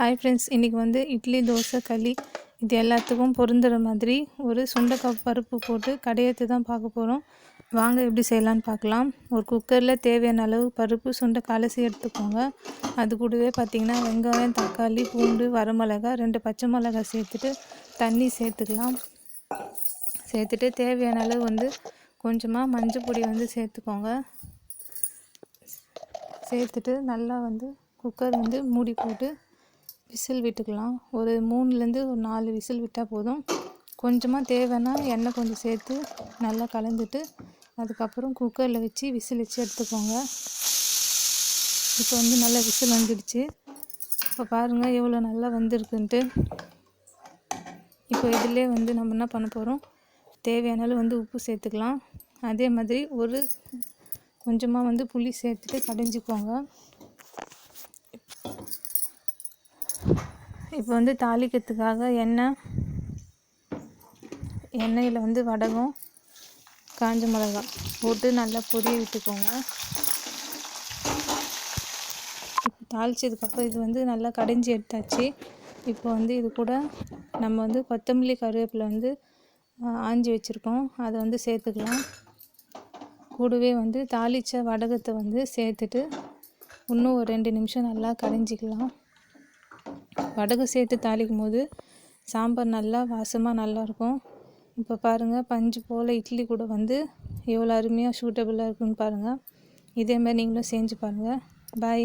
Hi friends இன்றைக்கி வந்து இட்லி தோசை களி இது எல்லாத்துக்கும் பொருந்துகிற மாதிரி ஒரு சுண்டைக்காய் பருப்பு போட்டு கடையத்து தான் பார்க்க போகிறோம் வாங்க எப்படி செய்யலான்னு பார்க்கலாம். ஒரு குக்கரில் தேவையான அளவு பருப்பு சுண்டை கலசி எடுத்துக்கோங்க. அது கூடவே பார்த்திங்கன்னா வெங்காயம் தக்காளி பூண்டு வரமிளகா ரெண்டு பச்சை மிளகாய் சேர்த்துட்டு தண்ணி சேர்த்துக்கலாம். சேர்த்துட்டு தேவையான அளவு வந்து கொஞ்சமாக மஞ்சள் பொடி வந்து சேர்த்துக்கோங்க. சேர்த்துட்டு நல்லா வந்து குக்கர் வந்து மூடி போட்டு விசில் விட்டுக்கலாம். ஒரு மூணுலேருந்து ஒரு நாலு விசில் விட்டால் போதும். கொஞ்சமாக தேவைன்னா எண்ணெய் கொஞ்சம் சேர்த்து நல்லா கலந்துட்டு அதுக்கப்புறம் குக்கரில் வச்சு விசில் வச்சு எடுத்துக்கோங்க. இப்போ வந்து நல்லா விசில் வந்துடுச்சு. இப்போ பாருங்கள் எவ்வளோ நல்லா வந்திருக்குன்ட்டு. இப்போ இதிலே வந்து நம்ம என்ன பண்ண போகிறோம் தேவையானாலும் வந்து உப்பு சேர்த்துக்கலாம். அதே மாதிரி ஒரு கொஞ்சமாக வந்து புளி சேர்த்துட்டு கடைஞ்சிக்கோங்க. இப்போ வந்து தாளிக்கிறதுக்காக எண்ணெய் எண்ணெயில் வந்து வடகம் காஞ்ச மிளகா போட்டு நல்லா பொரிய விட்டுக்கோங்க. இப்போ தாளித்ததுக்கப்புறம் இது வந்து நல்லா கடைஞ்சி எடுத்தாச்சு. இப்போ வந்து இது கூட நம்ம வந்து கொத்தமல்லி கருவேப்பிலை வந்து ஆஞ்சி வச்சுருக்கோம். அதை வந்து சேர்த்துக்கலாம். கூடவே வந்து தாளித்த வடகத்தை வந்து சேர்த்துட்டு இன்னும் ஒரு ரெண்டு நிமிஷம் நல்லா கடைஞ்சிக்கலாம். கடுகு சேர்த்து தாளிக்கும் போது சாம்பார் நல்லா வாசமாக நல்லாயிருக்கும். இப்போ பாருங்கள் பஞ்சு போல் இட்லி கூட வந்து எவ்வளோ அருமையாக சூட்டபுளாக இருக்குன்னு பாருங்கள் இதே மாதிரி நீங்களும் செஞ்சு பாருங்கள் பாய்